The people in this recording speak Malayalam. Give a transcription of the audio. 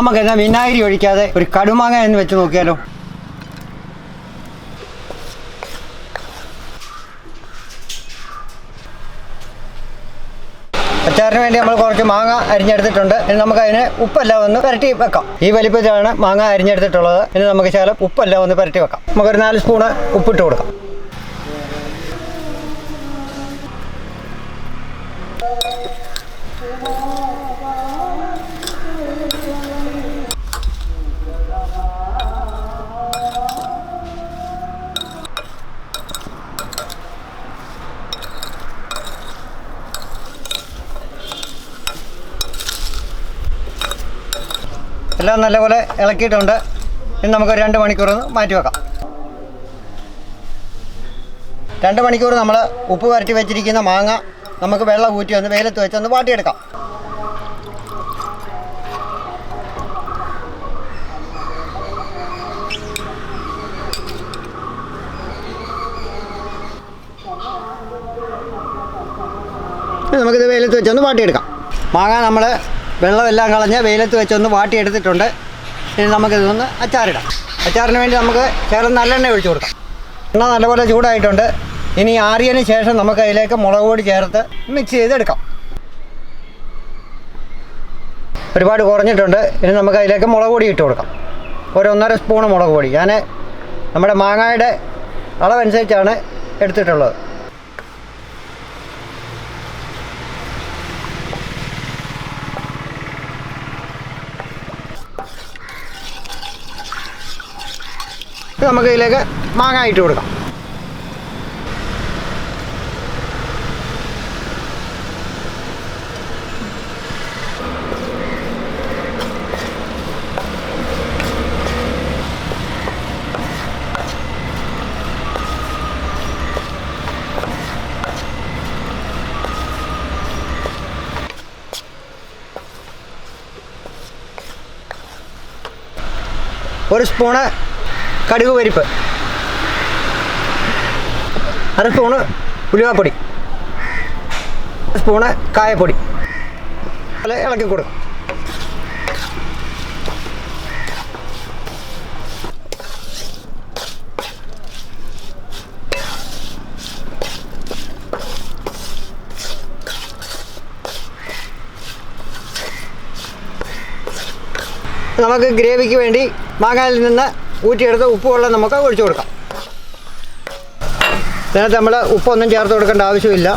നമുക്ക് എന്നാ വിനാഗിരി ഒഴിക്കാതെ ഒരു കടുമാങ്ങ എന്ന് വെച്ച് നോക്കിയാലോ? അച്ചാറിന് വേണ്ടി നമ്മൾ കുറച്ച് മാങ്ങ അരിഞ്ഞെടുത്തിട്ടുണ്ട്. ഇനി നമുക്ക് അതിന് ഉപ്പെല്ലാം ഒന്ന് പുരട്ടി വെക്കാം. ഈ വലിപ്പത്തിലാണ് മാങ്ങ അരിഞ്ഞെടുത്തിട്ടുള്ളത്. ഇനി നമുക്ക് ശകലം ഉപ്പെല്ലാം ഒന്ന് പുരട്ടി വെക്കാം. നമുക്കൊരു നാല് സ്പൂണ് ഉപ്പിട്ട് കൊടുക്കാം. എല്ലാം നല്ലപോലെ ഇളക്കിയിട്ടുണ്ട്. ഇനി നമുക്ക് രണ്ട് മണിക്കൂർ ഒന്ന് മാറ്റി വെക്കാം. രണ്ട് മണിക്കൂർ നമ്മൾ ഉപ്പ് വരട്ടി വെച്ചിരിക്കുന്ന മാങ്ങ നമുക്ക് വെള്ളം ഊറ്റി ഒന്ന് വെയിലത്ത് വെച്ച് ഒന്ന് വാട്ടിയെടുക്കാം. നമുക്കിത് വെയിലത്ത് വെച്ചൊന്ന് വാട്ടിയെടുക്കാം. മാങ്ങ നമ്മൾ വെള്ളമെല്ലാം കളഞ്ഞ് വെയിലത്ത് വെച്ചൊന്ന് വാട്ടിയെടുത്തിട്ടുണ്ട്. ഇനി നമുക്കിതൊന്ന് അച്ചാറിടാം. അച്ചാറിന് വേണ്ടി നമുക്ക് ചേർന്ന് നല്ലെണ്ണ ഒഴിച്ചു കൊടുക്കാം. എണ്ണ നല്ലപോലെ ചൂടായിട്ടുണ്ട്. ഇനി ആറിയതിന് ശേഷം നമുക്ക് അതിലേക്ക് മുളക് പൊടി ചേർത്ത് മിക്സ് ചെയ്തെടുക്കാം. ഒരുപാട് കുറഞ്ഞിട്ടുണ്ട്. ഇനി നമുക്ക് അതിലേക്ക് മുളക് പൊടി ഇട്ട് കൊടുക്കാം. ഒരു ഒന്നര സ്പൂൺ മുളക് പൊടി. ഞാൻ നമ്മുടെ മാങ്ങയുടെ അളവനുസരിച്ചാണ് എടുത്തിട്ടുള്ളത്. നമുക്ക് ഇതിലേക്ക് മാങ്ങ ഇട്ട് കൊടുക്കാം. ഒരു സ്പൂണ് കടുക് പരിപ്പ്. അര സ്പൂണ് ഉലുവാപ്പൊടി. സ്പൂണ് കായപ്പൊടി. അല്ല ഇളക്കി കൊടുക്കും നമുക്ക് ഗ്രേവിക്ക് വേണ്ടി മാങ്ങയിൽ നിന്ന് ഊറ്റിയെടുത്ത് ഉപ്പ് വെള്ളം നമുക്ക് ഒഴിച്ചു കൊടുക്കാം. ഇതിനകത്ത് നമ്മൾ ഉപ്പൊന്നും ചേർത്ത് കൊടുക്കേണ്ട ആവശ്യമില്ല.